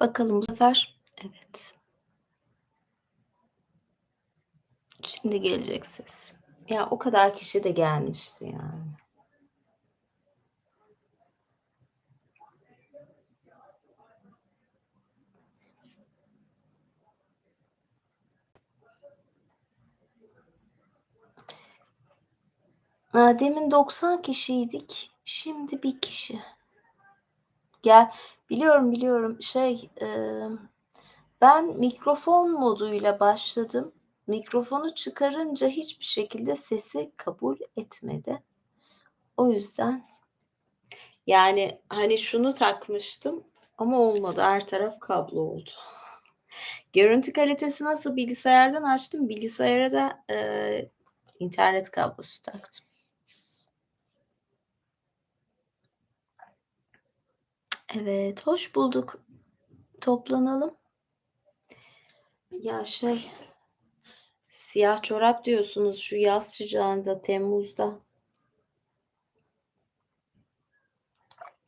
Bakalım bu sefer Evet. Şimdi gelecek ses. Ya, o kadar kişi de gelmişti yani. Demin 90 kişiydik, şimdi 1 kişi. Gel Biliyorum, biliyorum. Şey, emm, ben mikrofon moduyla başladım. Mikrofonu çıkarınca hiçbir şekilde sesi kabul etmedi. O yüzden Yani, hani, şunu takmıştım ama olmadı. Her taraf kablo oldu. Görüntü kalitesi nasıl? Bilgisayardan açtım. Bilgisayara da, eee, internet kablosu taktım. Evet, hoş bulduk. Toplanalım. Ya, şey, siyah çorap diyorsunuz şu yaz sıcağında, temmuzda.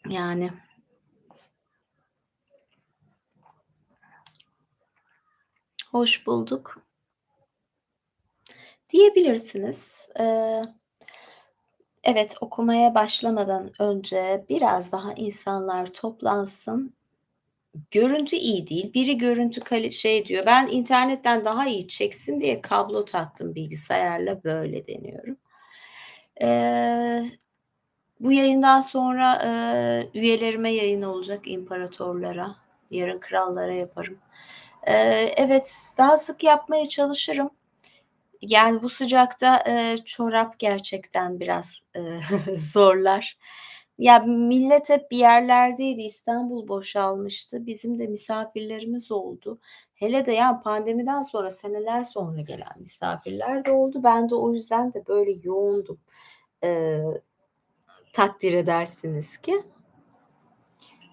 Yani. Hoş bulduk. Diyebilirsiniz. Eee, evet, okumaya başlamadan önce biraz daha insanlar toplansın. Görüntü iyi değil. Biri görüntü kali şey diyor, "Ben internetten daha iyi çeksin diye kablo taktım bilgisayarla." böyle deniyorum. Eee, bu yayından sonra, eee, üyelerime yayın olacak, imparatorlara. Yarın krallara yaparım. Eee, evet, daha sık yapmaya çalışırım. Yani, bu sıcakta, eee, çorap gerçekten biraz, eee, zorlar. Ya, millet hep bir yerlerdeydi. İstanbul boşalmıştı. Bizim de misafirlerimiz oldu. Hele de ya pandemiden sonra, seneler sonra gelen misafirler de oldu. Ben de o yüzden de böyle yoğundum. Eee, takdir edersiniz ki.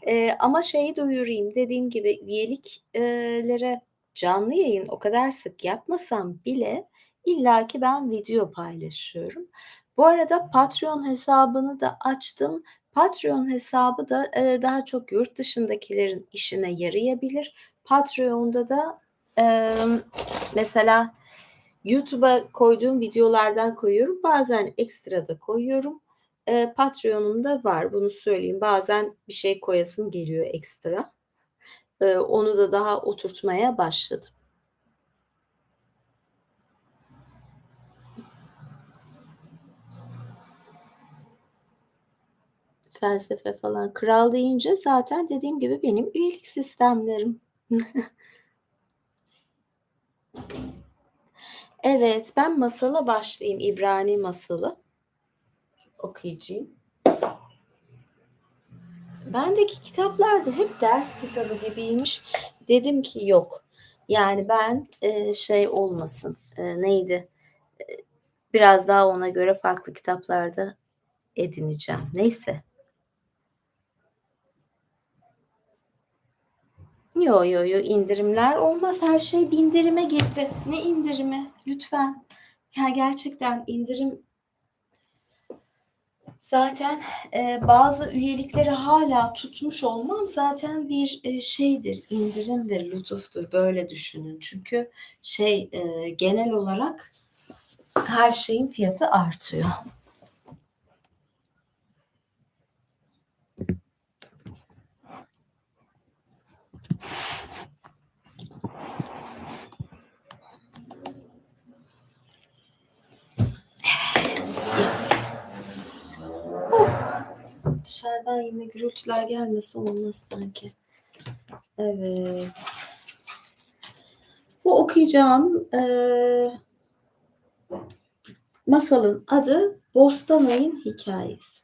Eee, ama şeyi duyurayım, dediğim gibi üyelik eee, lere canlı yayın o kadar sık yapmasam bile illaki ben video paylaşıyorum. Bu arada Patreon hesabını da açtım. Patreon hesabı da, eee, daha çok yurt dışındakilerin işine yarayabilir. Patreon'da da, emm, mesela YouTube'a koyduğum videolardan koyuyorum. Bazen ekstra da koyuyorum. Eee, Patreon'um da var, bunu söyleyeyim. Bazen bir şey koyasım geliyor ekstra. Eee, onu da daha oturtmaya başladım. Felsefe falan. Kral deyince zaten dediğim gibi benim üyelik sistemlerim. Evet, ben masala başlayayım, İbrani Masalı. Okuyacağım. Bendeki kitaplar da hep ders kitabı gibiymiş. Dedim ki yok. Yani ben, eee, şey olmasın, eee, neydi? Eee, biraz daha ona göre farklı kitaplar da edineceğim. Neyse. Yo, yo, yo, indirimler olmaz. Her şey bindirime girdi. Ne indirimi? Lütfen. Ya, gerçekten indirim Zaten, eee, bazı üyelikleri hâlâ tutmuş olmam zaten bir, eee, şeydir, indirimdir, lütuftur. Böyle düşünün. Çünkü şey, eee, genel olarak her şeyin fiyatı artıyor. Dışarıdan yine gürültüler gelmese olmaz sanki. Evet. Bu okuyacağım, eee, masalın adı Bostanay'ın Hikâyesi.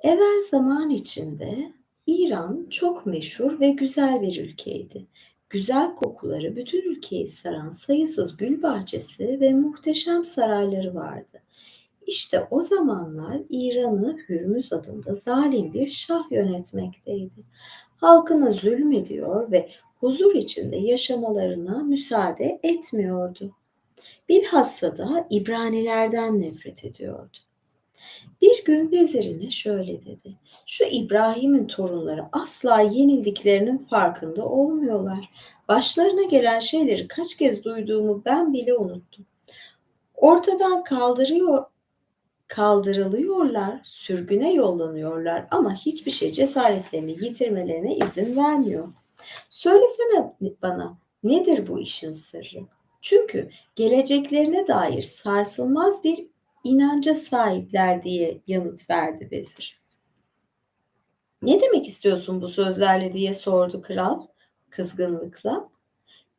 Evvel zaman içinde İran çok meşhur ve güzel bir ülkeydi. Güzel kokuları bütün ülkeyi saran sayısız gül bahçesi ve muhteşem sarayları vardı. İşte o zamanlar İran'ı Hürmüz adında zalim bir şah yönetmekteydi. Halkına zulmediyor ve huzur içinde yaşamalarına müsaade etmiyordu. Bilhassa da İbranilerden nefret ediyordu. Bir gün vezirine şöyle dedi. Şu İbrahim'in torunları asla yenildiklerinin farkında olmuyorlar. Başlarına gelen şeyleri kaç kez duyduğumu ben bile unuttum. Ortadan kaldırıyor, kaldırılıyorlar, sürgüne yollanıyorlar ama hiçbir şey cesaretlerini yitirmelerine izin vermiyor. Söylesene bana nedir bu işin sırrı? Çünkü geleceklerine dair sarsılmaz bir inanca sahipler diye yanıt verdi vezir. Ne demek istiyorsun bu sözlerle diye sordu kral kızgınlıkla.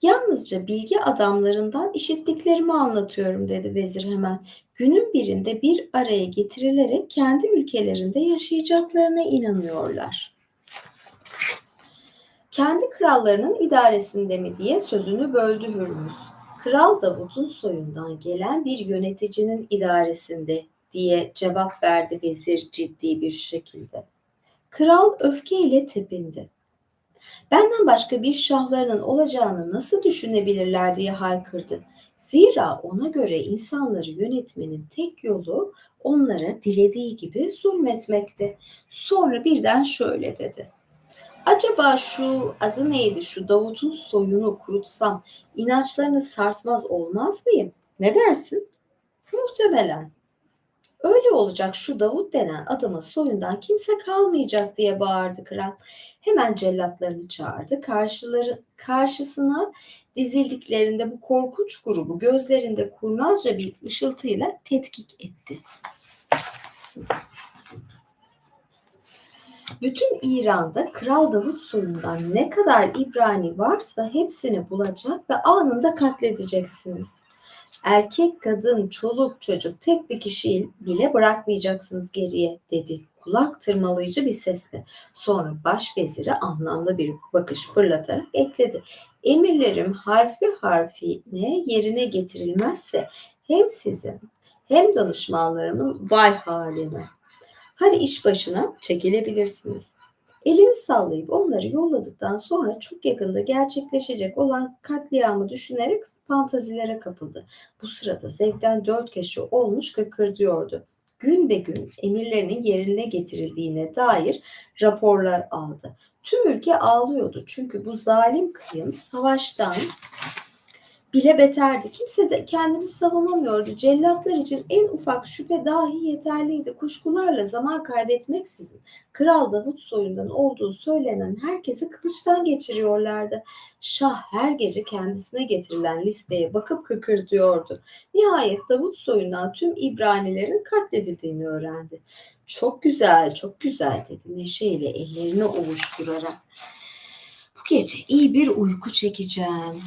Yalnızca bilgi adamlarından işittiklerimi anlatıyorum dedi vezir hemen. Günün birinde bir araya getirilerek kendi ülkelerinde yaşayacaklarına inanıyorlar. Kendi krallarının idaresinde mi diye sözünü böldü Hürmüz. Kral Davut'un soyundan gelen bir yöneticinin idaresinde diye cevap verdi vezir ciddi bir şekilde. Kral öfkeyle tepindi. Benden başka bir şahlarının olacağını nasıl düşünebilirler diye haykırdı. Zira ona göre insanları yönetmenin tek yolu onlara dilediği gibi zulmetmekti. Sonra birden şöyle dedi. Acaba şu adı neydi şu Davut'un soyunu kurutsam inançlarını sarsmaz olmaz mıyım? Ne dersin? Muhtemelen. Öyle olacak şu Davut denen adamın soyundan kimse kalmayacak diye bağırdı kral. Hemen cellatlarını çağırdı. Karşıları, karşısına dizildiklerinde bu korkunç grubu gözlerinde kurnazca bir ışıltıyla tetkik etti. Bütün İran'da Kral Davut soyundan ne kadar İbrani varsa hepsini bulacak ve anında katledeceksiniz. Erkek, kadın, çoluk, çocuk tek bir kişiyi bile bırakmayacaksınız geriye dedi kulak tırmalayıcı bir sesle. Sonra baş veziri anlamlı bir bakış fırlatarak ekledi. Emirlerim harfi harfine yerine getirilmezse hem sizin hem danışmanlarımın vay haline. Hadi iş başına çekilebilirsiniz. Elini sallayıp onları yolladıktan sonra çok yakında gerçekleşecek olan katliamı düşünerek fantazilere kapıldı. Bu sırada zevkten dört kişi olmuş kıkırdıyordu. Gün be gün emirlerinin yerine getirildiğine dair raporlar aldı. Tüm ülke ağlıyordu çünkü bu zalim kıyım savaştan bile beterdi. Kimse de kendini savunamıyordu. Cellatlar için en ufak şüphe dahi yeterliydi. Kuşkularla zaman kaybetmeksizin Kral Davut soyundan olduğu söylenen herkesi kılıçtan geçiriyorlardı. Şah her gece kendisine getirilen listeye bakıp kıkırdıyordu. Nihayet Davut soyundan tüm İbranilerin katledildiğini öğrendi. Çok güzel, çok güzel dedi neşeyle ellerini ovuşturarak. Bu gece iyi bir uyku çekeceğim.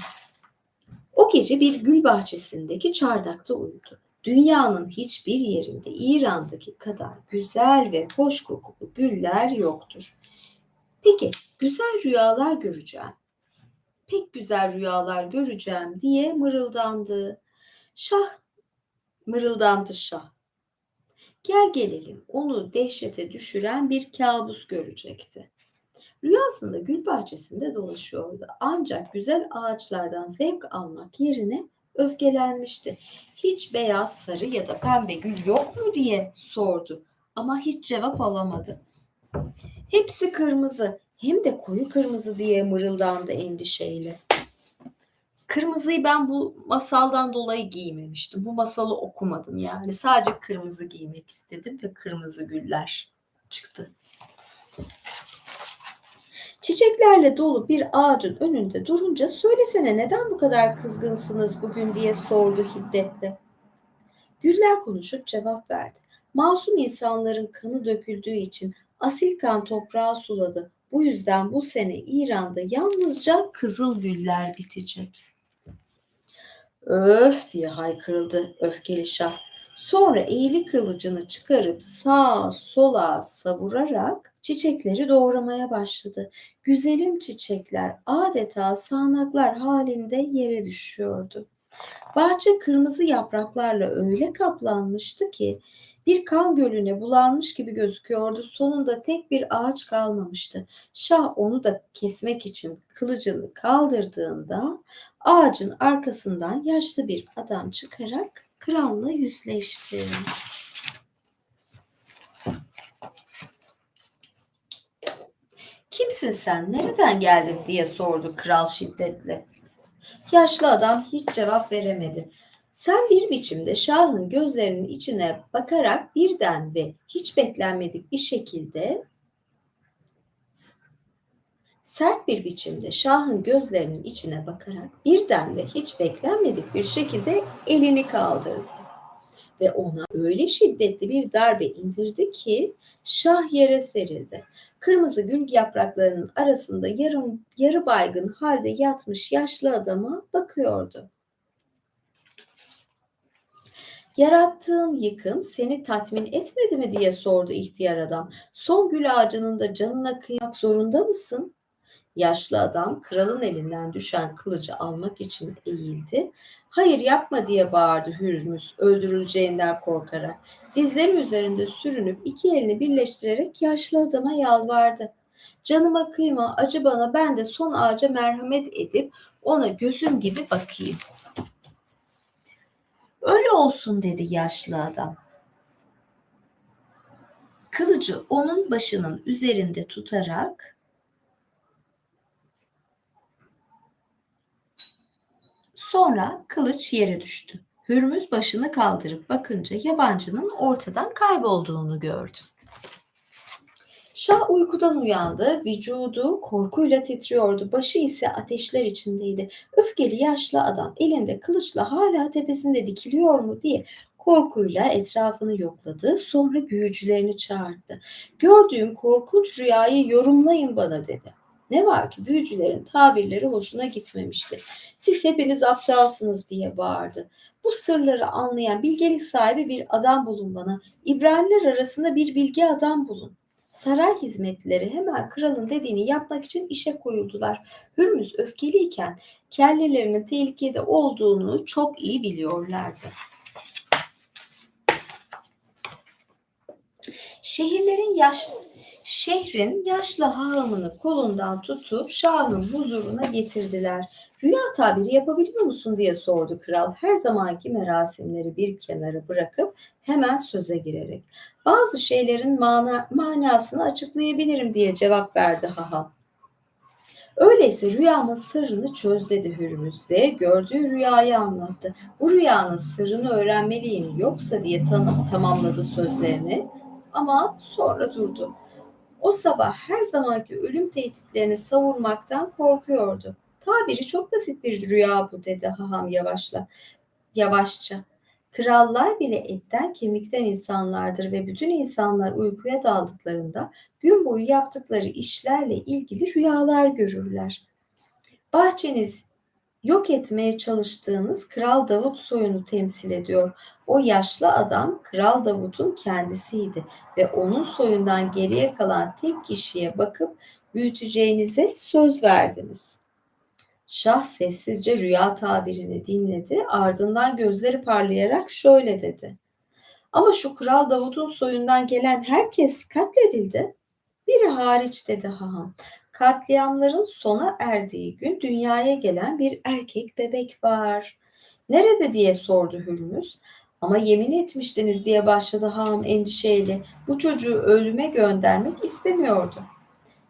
O gece bir gül bahçesindeki çardakta uyudu. Dünyanın hiçbir yerinde İran'daki kadar güzel ve hoş kokulu güller yoktur. Peki güzel rüyalar göreceğim. Pek güzel rüyalar göreceğim diye mırıldandı. Şah mırıldandı şah. Gel gelelim onu dehşete düşüren bir kabus görecekti. Rüyasında gül bahçesinde dolaşıyordu. Ancak güzel ağaçlardan zevk almak yerine öfkelenmişti. Hiç beyaz, sarı ya da pembe gül yok mu diye sordu. Ama hiç cevap alamadı. Hepsi kırmızı, hem de koyu kırmızı diye mırıldandı endişeyle. Kırmızıyı ben bu masaldan dolayı giymemiştim. Bu masalı okumadım yani. Sadece kırmızı giymek istedim ve kırmızı güller çıktı. Çiçeklerle dolu bir ağacın önünde durunca söylesene neden bu kadar kızgınsınız bugün diye sordu hiddetle. Güller konuşup cevap verdi. Masum insanların kanı döküldüğü için asil kan toprağı suladı. Bu yüzden bu sene İran'da yalnızca kızıl güller bitecek. Öf diye haykırıldı öfkeli şah. Sonra eğili kılıcını çıkarıp sağa sola savurarak çiçekleri doğramaya başladı. Güzelim çiçekler adeta sağanaklar halinde yere düşüyordu. Bahçe kırmızı yapraklarla öyle kaplanmıştı ki bir kan gölüne bulanmış gibi gözüküyordu. Sonunda tek bir ağaç kalmamıştı. Şah onu da kesmek için kılıcını kaldırdığında ağacın arkasından yaşlı bir adam çıkarak kralla yüzleşti. Kimsin sen? Nereden geldin? diye sordu kral şiddetle. Yaşlı adam hiç cevap veremedi. Sen bir biçimde şahın gözlerinin içine bakarak birden ve hiç beklenmedik bir şekilde sert bir biçimde şahın gözlerinin içine bakarak birden ve hiç beklenmedik bir şekilde elini kaldırdı. Ve ona öyle şiddetli bir darbe indirdi ki şah yere serildi. Kırmızı gül yapraklarının arasında yarım yarı baygın halde yatmış yaşlı adama bakıyordu. Yarattığın yıkım seni tatmin etmedi mi diye sordu ihtiyar adam. Son gül ağacının da canına kıymak zorunda mısın? Yaşlı adam kralın elinden düşen kılıcı almak için eğildi. Hayır yapma diye bağırdı Hürmüz öldürüleceğinden korkarak. Dizleri üzerinde sürünüp iki elini birleştirerek yaşlı adama yalvardı. Canıma kıyma acı bana ben de son ağaca merhamet edip ona gözüm gibi bakayım. Öyle olsun dedi yaşlı adam. Kılıcı onun başının üzerinde tutarak Sonra kılıç yere düştü. Hürmüz başını kaldırıp bakınca yabancının ortadan kaybolduğunu gördü. Şah uykudan uyandı, vücudu korkuyla titriyordu, başı ise ateşler içindeydi. Öfkeli yaşlı adam elinde kılıçla hala tepesinde dikiliyor mu diye korkuyla etrafını yokladı, sonra büyücülerini çağırdı. Gördüğüm korkunç rüyayı yorumlayın bana dedi. Ne var ki büyücülerin tabirleri hoşuna gitmemişti. Siz hepiniz aptalsınız diye bağırdı. Bu sırları anlayan bilgelik sahibi bir adam bulun bana. İbraniler arasında bir bilgi adam bulun. Saray hizmetlileri hemen kralın dediğini yapmak için işe koyuldular. Hürmüz öfkeliyken kellelerinin tehlikede olduğunu çok iyi biliyorlardı. Şehirlerin yaşlı Şehrin yaşlı hahamını kolundan tutup şahın huzuruna getirdiler. Rüya tabiri yapabiliyor musun diye sordu kral. Her zamanki merasimleri bir kenara bırakıp hemen söze girerek. Bazı şeylerin mana, manasını açıklayabilirim diye cevap verdi haham. Öyleyse rüyamın sırrını çöz dedi Hürmüz ve gördüğü rüyayı anlattı. Bu rüyanın sırrını öğrenmeliyim yoksa diye tam, tamamladı sözlerini ama sonra durdu. O sabah her zamanki ölüm tehditlerini savurmaktan korkuyordu. Tabiri çok basit bir rüya bu dedi haham yavaşla. Yavaşça. Krallar bile etten kemikten insanlardır ve bütün insanlar uykuya daldıklarında gün boyu yaptıkları işlerle ilgili rüyalar görürler. Bahçeniz yok etmeye çalıştığınız Kral Davut soyunu temsil ediyor. O yaşlı adam Kral Davut'un kendisiydi ve onun soyundan geriye kalan tek kişiye bakıp büyüteceğinize söz verdiniz. Şah sessizce rüya tabirini dinledi, ardından gözleri parlayarak şöyle dedi. Ama şu Kral Davut'un soyundan gelen herkes katledildi. Biri hariç dedi haham. Katliamların sona erdiği gün dünyaya gelen bir erkek bebek var. Nerede diye sordu Hürmüz. Ama yemin etmiştiniz diye başladı haham endişeyle. Bu çocuğu ölüme göndermek istemiyordu.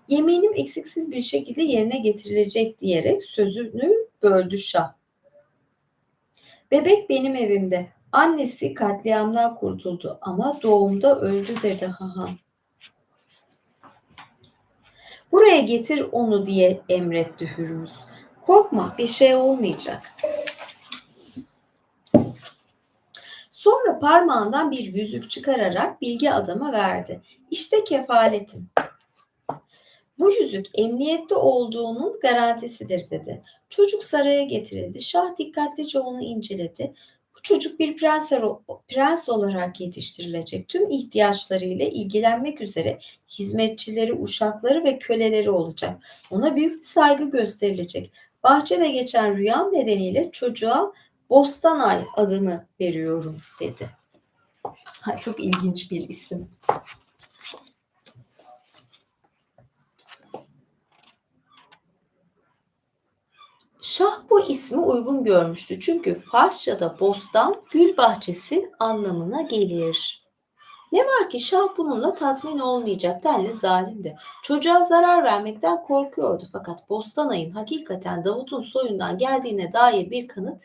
Yeminim eksiksiz bir şekilde yerine getirilecek diyerek sözünü böldü Şah. Bebek benim evimde. Annesi katliamdan kurtuldu ama doğumda öldü dedi haham. Buraya getir onu diye emretti Hürmüz. Korkma bir şey olmayacak. Sonra parmağından bir yüzük çıkararak bilgi adama verdi. İşte kefaletim. Bu yüzük emniyette olduğunun garantisidir dedi. Çocuk saraya getirildi. Şah dikkatlice onu inceledi. Çocuk bir prens, prens olarak yetiştirilecek. Tüm ihtiyaçlarıyla ilgilenmek üzere hizmetçileri, uşakları ve köleleri olacak. Ona büyük bir saygı gösterilecek. Bahçede geçen rüyam nedeniyle çocuğa Bostanay adını veriyorum dedi. Ha, çok ilginç bir isim. Şah bu ismi uygun görmüştü çünkü Farsça'da bostan gül bahçesi anlamına gelir. Ne var ki Şah bununla tatmin olmayacak denli zalimdi. Çocuğa zarar vermekten korkuyordu fakat Bostanay'ın hakikaten Davut'un soyundan geldiğine dair bir kanıt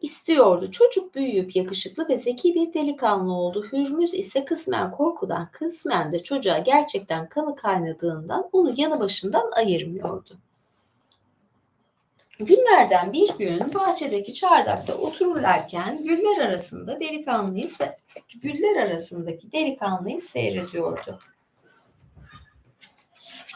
istiyordu. Çocuk büyüyüp yakışıklı ve zeki bir delikanlı oldu. Hürmüz ise kısmen korkudan, kısmen de çocuğa gerçekten kanı kaynadığından onu yanı başından ayırmıyordu. Günlerden bir gün bahçedeki çardakta otururlarken güller arasında delikanlıyı güller arasındaki delikanlıyı seyrediyordu.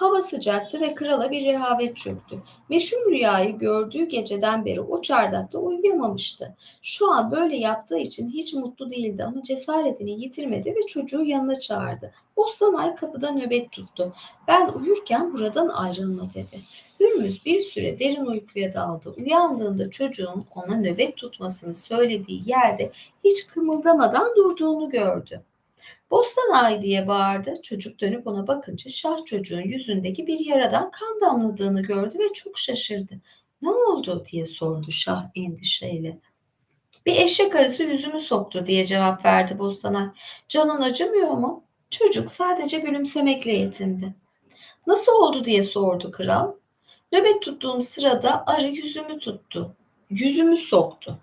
Hava sıcaktı ve krala bir rehavet çöktü. Meşhur rüyayı gördüğü geceden beri o çardakta uyuyamamıştı. Şu an böyle yaptığı için hiç mutlu değildi ama cesaretini yitirmedi ve çocuğu yanına çağırdı. Bostanay kapıda nöbet tuttu. Ben uyurken buradan ayrılma dedi. Hürmüz bir süre derin uykuya daldı. Uyandığında çocuğun ona nöbet tutmasını söylediği yerde hiç kımıldamadan durduğunu gördü. Bostan ay diye bağırdı. Çocuk dönüp ona bakınca şah çocuğun yüzündeki bir yaradan kan damladığını gördü ve çok şaşırdı. Ne oldu diye sordu şah endişeyle. Bir eşek arısı yüzümü soktu diye cevap verdi Bostanay. Canın acımıyor mu? Çocuk sadece gülümsemekle yetindi. Nasıl oldu diye sordu kral. Nöbet tuttuğum sırada arı yüzümü tuttu. Yüzümü soktu.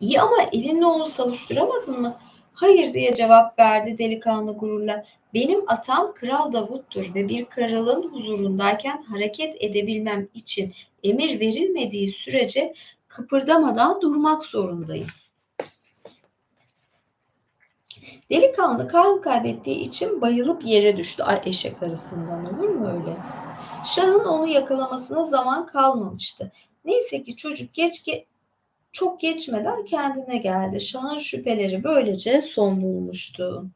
İyi ama elinle onu savuşturamadın mı? Hayır diye cevap verdi delikanlı gururla. Benim atam Kral Davut'tur ve bir kralın huzurundayken hareket edebilmem için emir verilmediği sürece kıpırdamadan durmak zorundayım. Delikanlı kan kaybettiği için bayılıp yere düştü. Ay eşek arasından olur mu öyle? Şahın onu yakalamasına zaman kalmamıştı. Neyse ki çocuk geç ge çok geçmeden kendine geldi. Şahın şüpheleri böylece son bulmuştu.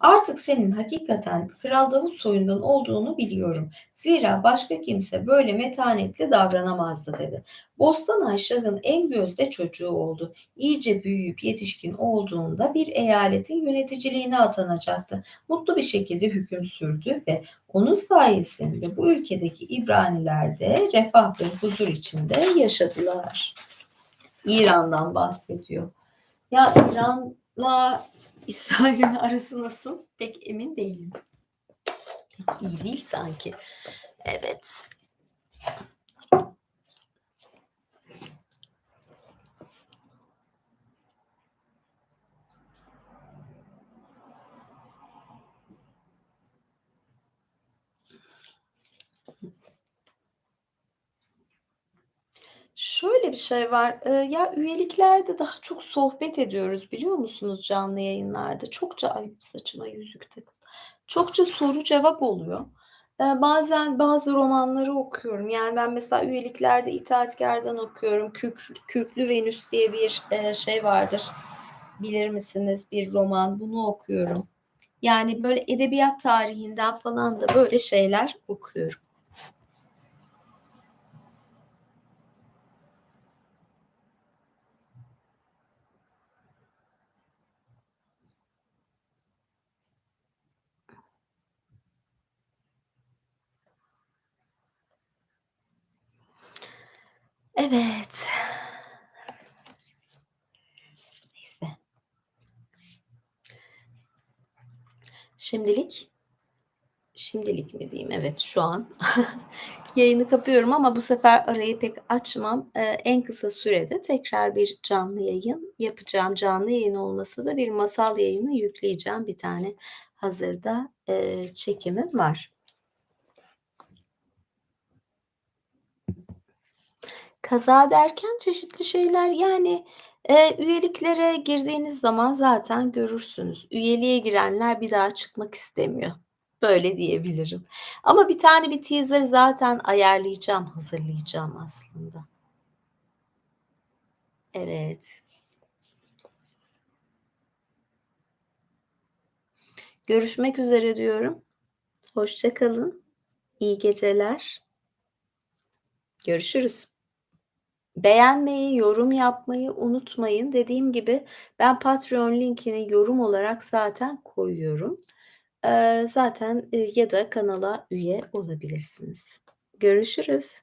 Artık senin hakikaten Kral Davut soyundan olduğunu biliyorum. Zira başka kimse böyle metanetli davranamazdı dedi. Bostan Şah'ın en gözde çocuğu oldu. İyice büyüyüp yetişkin olduğunda bir eyaletin yöneticiliğine atanacaktı. Mutlu bir şekilde hüküm sürdü ve onun sayesinde bu ülkedeki İbraniler de refah ve huzur içinde yaşadılar. İran'dan bahsediyor. Ya İran'la İsrail'in arası nasıl? Pek emin değilim. Pek iyi değil sanki. Evet. Şöyle bir şey var, eee, ya üyeliklerde daha çok sohbet ediyoruz biliyor musunuz canlı yayınlarda? Çokça ay saçıma yüzük takıldı. Çokça soru cevap oluyor. Eee, bazen bazı romanları okuyorum. Yani ben mesela üyeliklerde İtaatkâr'dan okuyorum. Kürk Kürklü Venüs diye bir, eee, şey vardır. Bilir misiniz bir roman? Bunu okuyorum. Yani böyle edebiyat tarihinden falan da böyle şeyler okuyorum. Evet. Neyse. Şimdilik şimdilik mi diyeyim? Evet, şu an yayını kapıyorum ama bu sefer arayı pek açmam. Eee, en kısa sürede tekrar bir canlı yayın yapacağım. Canlı yayın olmasa da bir masal yayını yükleyeceğim. Bir tane hazırda, eee, çekimim var. Kaza derken çeşitli şeyler, yani, eee, üyeliklere girdiğiniz zaman zaten görürsünüz. Üyeliğe girenler bir daha çıkmak istemiyor. Böyle diyebilirim. Ama bir tane bir teaser zaten ayarlayacağım, hazırlayacağım aslında. Evet. Görüşmek üzere diyorum. Hoşça kalın. İyi geceler. Görüşürüz. Beğenmeyi, yorum yapmayı unutmayın. Dediğim gibi ben Patreon linkini yorum olarak zaten koyuyorum. Eee, zaten, eee, ya da kanala üye olabilirsiniz. Görüşürüz.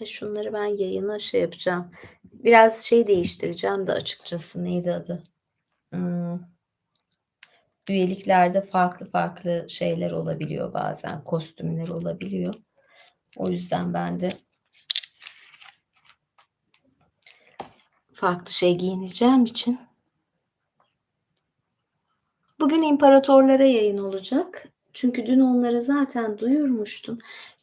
E, şunları ben yayına şey yapacağım. Biraz şey değiştireceğim de açıkçası. Neydi adı? Imm üyeliklerde farklı farklı şeyler olabiliyor bazen, kostümler olabiliyor. O yüzden ben de farklı şey giyineceğim için Bugün imparatorlara yayın olacak. Çünkü dün onları zaten duyurmuştum.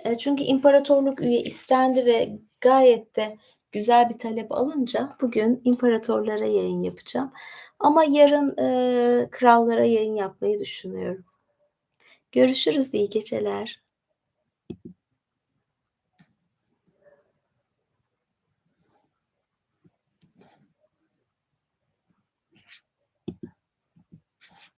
Eee, çünkü imparatorluk üye istendi ve gayet de güzel bir talep alınca bugün imparatorlara yayın yapacağım. Ama yarın, eee, krallara yayın yapmayı düşünüyorum. Görüşürüz, iyi geceler.